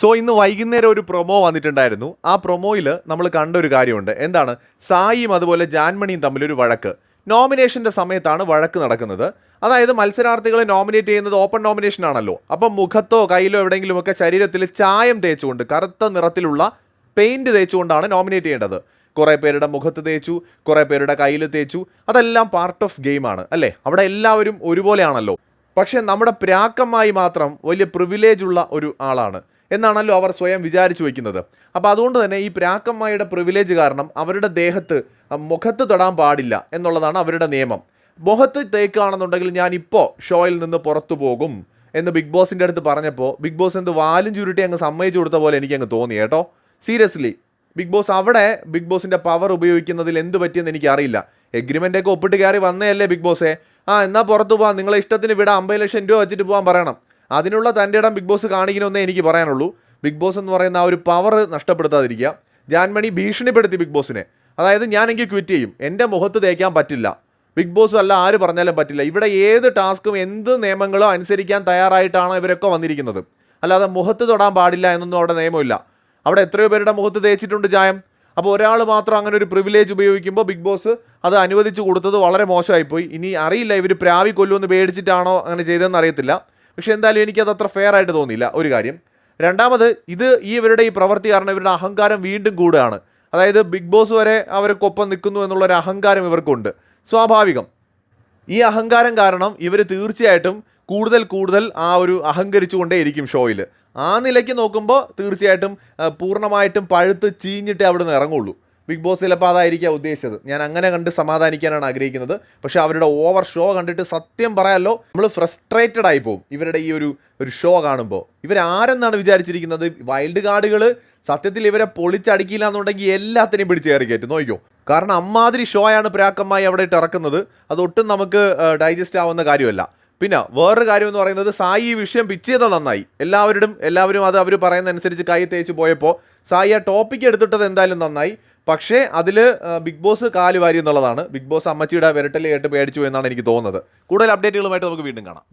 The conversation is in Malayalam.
സോ ഇന്ന് വൈകുന്നേരം ഒരു പ്രൊമോ വന്നിട്ടുണ്ടായിരുന്നു. ആ പ്രൊമോയിൽ നമ്മൾ കണ്ട ഒരു കാര്യമുണ്ട്. എന്താണ്? സായിയും അതുപോലെ ജാൻമണിയും തമ്മിലൊരു വഴക്ക്. നോമിനേഷന്റെ സമയത്താണ് വഴക്ക് നടക്കുന്നത്. അതായത് മത്സരാർത്ഥികളെ നോമിനേറ്റ് ചെയ്യുന്നത് ഓപ്പൺ നോമിനേഷൻ ആണല്ലോ. അപ്പം മുഖത്തോ കയ്യിലോ എവിടെയെങ്കിലുമൊക്കെ ശരീരത്തിൽ ചായം തേച്ചുകൊണ്ട് കറുത്ത നിറത്തിലുള്ള പെയിന്റ് തേച്ചുകൊണ്ടാണ് നോമിനേറ്റ് ചെയ്യേണ്ടത്. കുറേ പേരുടെ മുഖത്ത് തേച്ചു കുറേ പേരുടെ കയ്യിൽ തേച്ചു. അതെല്ലാം പാർട്ട് ഓഫ് ഗെയിമാണ് അല്ലേ? അവിടെ എല്ലാവരും ഒരുപോലെയാണല്ലോ. പക്ഷേ നമ്മുടെ പ്രാക്കമായി മാത്രം വലിയ പ്രിവിലേജ് ഉള്ള ഒരു ആളാണ്. എന്നാണല്ലോ അവർ സ്വയം വിചാരിച്ചു വയ്ക്കുന്നത് അപ്പോൾ അതുകൊണ്ട് തന്നെ ഈ പ്രാക്കമ്മയുടെ പ്രിവിലേജ് കാരണം അവരുടെ ദേഹത്ത് മുഖത്ത് തൊടാൻ പാടില്ല എന്നുള്ളതാണ് അവരുടെ നിയമം. മുഖത്ത് തേക്കാണെന്നുണ്ടെങ്കിൽ ഞാൻ ഇപ്പോൾ ഷോയിൽ നിന്ന് പുറത്തു പോകും എന്ന് ബിഗ് ബോസിന്റെ അടുത്ത് പറഞ്ഞപ്പോൾ ബിഗ് ബോസ് എന്ത് വാലും ചുരുട്ടി അങ്ങ് സമ്മതിച്ചു കൊടുത്ത പോലെ എനിക്ക് അങ്ങ് തോന്നി കേട്ടോ. സീരിയസ്ലി ബിഗ് ബോസ് അവിടെ ബിഗ് ബോസിന്റെ പവർ ഉപയോഗിക്കുന്നതിൽ എന്ത് പറ്റിയെന്ന് എനിക്കറിയില്ല. എഗ്രിമെന്റ് ഒക്കെ ഒപ്പിട്ട് കയറി വന്നതല്ലേ ബിഗ് ബോസേ? ആ എന്നാൽ പുറത്ത് പോകാം നിങ്ങളെ ഇഷ്ടത്തിന് വിടാം. അമ്പത് ലക്ഷം രൂപ വെച്ചിട്ട് പോകാൻ പറയണം. അതിനുള്ള തന്റെ ഇടം ബിഗ് ബോസ് കാണിക്കണമെന്നേ എനിക്ക് പറയാനുള്ളൂ. ബിഗ് ബോസ് എന്ന് പറയുന്ന ആ ഒരു പവർ നഷ്ടപ്പെടുത്താതിരിക്കുക. ജാൻമണി ഭീഷണിപ്പെടുത്തി ബിഗ് ബോസിനെ അതായത് ഞാനെങ്കിൽ ക്വിറ്റ് ചെയ്യും. എന്റെ മുഖത്ത് തേക്കാൻ പറ്റില്ല. ബിഗ് ബോസ് അല്ല ആര് പറഞ്ഞാലും പറ്റില്ല. ഇവിടെ ഏത് ടാസ്ക്കും എന്ത് നിയമങ്ങളോ അനുസരിക്കാൻ തയ്യാറായിട്ടാണ് ഇവരൊക്കെ വന്നിരിക്കുന്നത്. അല്ലാതെ മുഖത്ത് തൊടാൻ പാടില്ല എന്നൊന്നും അവിടെ നിയമമില്ല. അവിടെ എത്രയോ പേരുടെ മുഖത്ത് തേച്ചിട്ടുണ്ട് ചായം അപ്പോൾ ഒരാൾ മാത്രം അങ്ങനെ ഒരു പ്രിവിലേജ് ഉപയോഗിക്കുമ്പോൾ ബിഗ് ബോസ് അത് അനുവദിച്ചു കൊടുത്തത് വളരെ മോശമായിപ്പോയി. ഇനി അറിയില്ല ഇവർ പ്രാവി കൊല്ലുമെന്ന് പേടിച്ചിട്ടാണോ അങ്ങനെ ചെയ്തതെന്ന് അറിയത്തില്ല. പക്ഷേ എന്തായാലും എനിക്കത് അത്ര ഫെയർ ആയിട്ട് തോന്നിയില്ല. ഒരു കാര്യം രണ്ടാമത് ഇത് ഈ ഇവരുടെ ഈ പ്രവൃത്തി കാരണം ഇവരുടെ അഹങ്കാരം വീണ്ടും കൂടുകയാണ്. അതായത് ബിഗ് ബോസ് വരെ അവർക്കൊപ്പം നിൽക്കുന്നു എന്നുള്ളൊരു അഹങ്കാരം ഇവർക്കുണ്ട്. സ്വാഭാവികം. ഈ അഹങ്കാരം കാരണം ഇവർ തീർച്ചയായിട്ടും കൂടുതൽ കൂടുതൽ ആ ഒരു അഹങ്കരിച്ചുകൊണ്ടേയിരിക്കും ഷോയിൽ ആ നിലയ്ക്ക് നോക്കുമ്പോൾ തീർച്ചയായിട്ടും പൂർണമായിട്ടും പഴുത്ത് ചീഞ്ഞിട്ടേ അവിടെ നിന്ന് ഇറങ്ങുള്ളൂ. ബിഗ് ബോസ് ചിലപ്പോൾ അതായിരിക്കാം ഉദ്ദേശിച്ചത്. ഞാൻ അങ്ങനെ കണ്ട് സമാധാനിക്കാനാണ് ആഗ്രഹിക്കുന്നത്. പക്ഷേ അവരുടെ ഓവർ ഷോ കണ്ടിട്ട് സത്യം പറയാമല്ലോ നമ്മൾ ഫ്രസ്ട്രേറ്റഡ് ആയി പോകും. ഇവരുടെ ഈ ഒരു ഒരു ഷോ കാണുമ്പോൾ ഇവരാരെന്നാണ് വിചാരിച്ചിരിക്കുന്നത്? വൈൽഡ് കാർഡുകൾ സത്യത്തിൽ ഇവരെ പൊളിച്ചടിക്കില്ല എന്നുണ്ടെങ്കിൽ എല്ലാത്തിനെയും പിടിച്ച് കയറി കയറ്റും. നോക്കിയോ കാരണം അമ്മാതിരി ഷോയാണ് പ്രാക്കമായി അവിടെ ഇട്ട് ഇറക്കുന്നത്. അതൊട്ടും നമുക്ക് ഡൈജസ്റ്റ് ആവുന്ന കാര്യമല്ല. പിന്നെ വേറൊരു കാര്യം എന്ന് പറയുന്നത് സായി ഈ വിഷയം പിച്ച് ചെയ്തത് നന്നായി. എല്ലാവരും എല്ലാവരും അത് അവർ പറയുന്നതനുസരിച്ച് കൈ തേച്ച് പോയപ്പോൾ സായി ആ ടോപ്പിക്ക് എടുത്തിട്ടത് എന്തായാലും നന്നായി. പക്ഷേ അതിൽ ബിഗ് ബോസ് കാലുവാരി എന്നുള്ളതാണ്. ബിഗ് ബോസ് അമ്മച്ചിയുടെ വിരട്ടൽ കേട്ട് പേടിച്ചു എന്നാണ് എനിക്ക് തോന്നുന്നത്. കൂടുതൽ അപ്ഡേറ്റുകളുമായിട്ട് നമുക്ക് വീണ്ടും കാണാം.